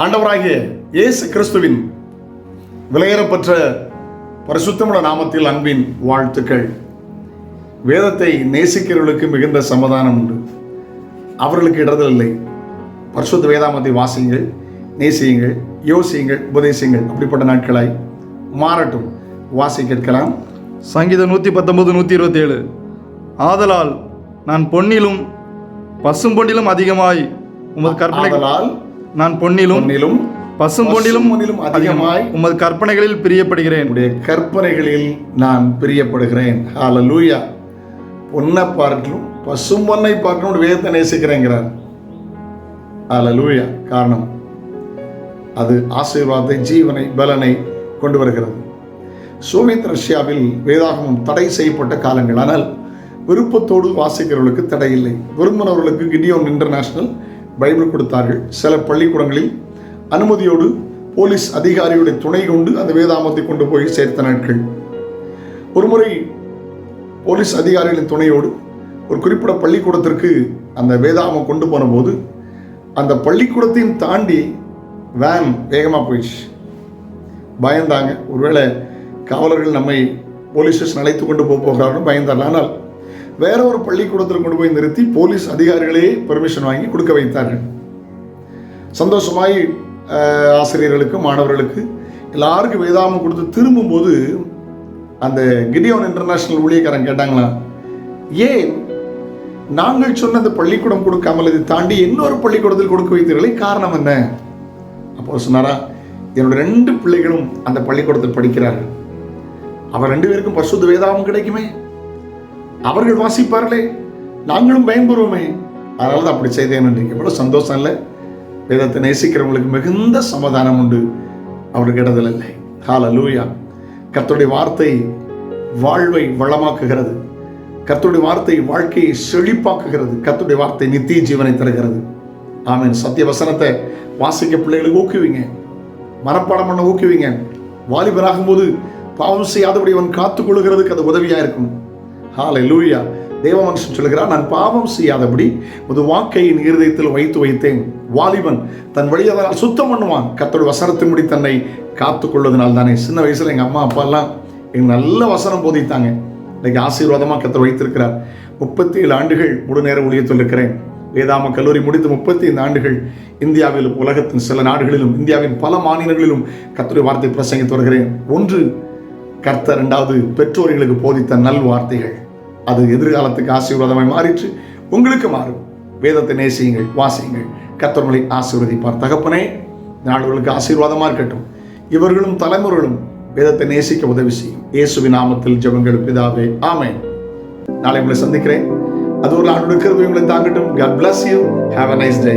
ஆண்டவராகிய இயேசு கிறிஸ்துவின் விலையேறப்பெற்ற பரிசுத்தமுள்ள நாமத்தில் அன்பின் வாழ்த்துக்கள். வேதத்தை நேசிக்கிறவர்களுக்கு மிகுந்த சமாதானம் உண்டு. அவர்களுக்கு இடர்கள் இல்லை. பரிசுத்த வேதாமத்தை வாசியுங்கள் நேசியுங்கள் யோசியுங்கள் உபதேசியுங்கள். அப்படிப்பட்ட நாட்களாய் மாறட்டும். வாசி கேட்கலாம். சங்கீதம் நூற்றி பத்தொன்பது நூற்றி இருபத்தேழு ஆதலால் நான் பொன்னிலும் பசும்பொன்னிலும் அதிகமாய் உமது கற்பனை ஆதலால் நான் பொன்னிலும் பொன்னிலும் பசும்பொன்னிலும் பசும்பொன்னிலும் அதிகமாய் உமது கற்பனைகளில் பிரியப்படுகிறேன். என்னுடைய கற்பனைகளில் நான் பிரியப்படுகிறேன். ஹalleluya பொன்னை பார்க்கலும் பசும்பொன்னை பார்க்கணும் வேதத்தை நேசிக்கிறேங்கிறார். ஹalleluya காரணம் அது ஆசீர்வாதத்தை ஜீவனை பலனை கொண்டு வருகிறது. சோவியத் ரஷ்யாவில் வேதாகமம் தடை செய்யப்பட்ட காலங்கள். ஆனால் விருப்பத்தோடு வாசிக்கிறவர்களுக்கு தடை இல்லை விரும்பினவர்களுக்கு கிடியோன் இன்டர்நேஷனல் பைபிள் கொடுத்தார்கள். சில பள்ளிக்கூடங்களில் அனுமதியோடு போலீஸ் அதிகாரியுடைய துணை கொண்டு அந்த வேதாமத்தை கொண்டு போய் சேர்த்த நாட்கள். ஒருமுறை போலீஸ் அதிகாரிகளின் துணையோடு ஒரு குறிப்பிட்ட பள்ளிக்கூடத்திற்கு அந்த வேதாமம் கொண்டு போன போது அந்த பள்ளிக்கூடத்தையும் தாண்டி வேன் வேகமாக போயிடுச்சு. பயந்தாங்க. ஒருவேளை காவலர்கள் நம்மை போலீஸ் ஸ்டேஷன் அழைத்து கொண்டு போக போகிறார்கள் பயந்தார்கள். ஆனால் வேற ஒரு பள்ளிக்கூடத்தில் கொண்டு போய் நிறுத்தி போலீஸ் அதிகாரிகளே பெர்மிஷன் வாங்கி கொடுக்க வைத்தார்கள். சந்தோஷமாய் ஆசிரியர்களுக்கு மாணவர்களுக்கு எல்லாருக்கும் வேதாமம் கொடுத்து திரும்பும்போது அந்த கிடியோன் இன்டர்நேஷனல் ஊழியக்காரன் கேட்டாங்களா ஏன் நாங்கள் சொன்ன அந்த பள்ளிக்கூடம் கொடுக்காமல் இதை தாண்டி இன்னொரு பள்ளிக்கூடத்தில் கொடுக்க வைத்தீர்களே காரணம் என்ன? அப்போ சொன்னாரா என்னோட ரெண்டு பிள்ளைகளும் அந்த பள்ளிக்கூடத்தில் படிக்கிறார்கள். அவர் ரெண்டு பேருக்கும் பசுத்த வேதாவும் கிடைக்குமே. அவர்கள் வாசிப்பார்களே. நாங்களும் பயன்பெறுவோமே. அதனால தான் அப்படி செய்தேன் என்று எவ்வளோ சந்தோஷம் இல்லை. வேதத்தை நேசிக்கிறவங்களுக்கு மிகுந்த சமாதானம் உண்டு. அவருக்கு இடத்துல இல்லை. ஹால லூயா கத்தோடைய வார்த்தை வாழ்வை வளமாக்குகிறது. கத்தோடைய வார்த்தை வாழ்க்கையை செழிப்பாக்குகிறது. கர்த்தருடைய வார்த்தை நித்திய ஜீவனை தருகிறது. ஆமீன். சத்திய வசனத்தை வாசிக்க பிள்ளைகளுக்கு ஊக்குவிங்க. மனப்பாடம் பண்ண ஊக்குவிங்க. வாலிபராகும் போது பாவம் செய்யாதபடி அவன் காத்துக்கொள்கிறதுக்கு அது உதவியா இருக்கும். ஹாலை லூயா தேவ மனுஷன் சொல்கிறார் நான் பாவம் செய்யாதபடி ஒரு வாக்கை என் இருதயத்தில் வைத்து வைத்தேன். வாலிபன் தன் வழி அதனால் சுத்தம் பண்ணுவான். கத்தோட வசனத்தின்படி தன்னை காத்து கொள்வதனால் தானே. சின்ன வயசில் எங்கள் அம்மா அப்பா எல்லாம் எங்க நல்ல வசனம் போதித்தாங்க. இன்னைக்கு ஆசீர்வாதமாக கத்தர் வைத்திருக்கிறார். முப்பத்தி ஏழு ஆண்டுகள் முழு நேர ஊழியத்தில் இருக்கிறேன். வேதாம கல்லூரி முடித்து முப்பத்தி ஐந்து ஆண்டுகள் இந்தியாவிலும் உலகத்தின் சில நாடுகளிலும் இந்தியாவின் பல மாநிலங்களிலும் கர்த்தருடைய வார்த்தை பிரசங்கித்து வருகிறேன். ஒன்று கர்த்தர் ரெண்டாவது பெற்றோர்களுக்கு போதித்த நல் வார்த்தைகள். அது எதிர்காலத்துக்கு ஆசீர்வாதமாய் மாறிற்று. உங்களுக்கு மாறும். வேதத்தை நேசியுங்கள் வாசியுங்கள். கர்த்தர்களை ஆசீர்வதிப்பார். தகப்பனே நாடுகளுக்கு ஆசீர்வாதமாக இருக்கட்டும். இவர்களும் தலைமுறைகளும் வேதத்தை நேசிக்க உதவி செய்யும். இயேசுவின் நாமத்தில் ஜபங்கள் பிதாவே ஆமை நாளை உங்களை சந்திக்கிறேன். அது ஒரு ஆண்டு கிருபை உங்களை தாங்கட்டும். God bless you have a nice day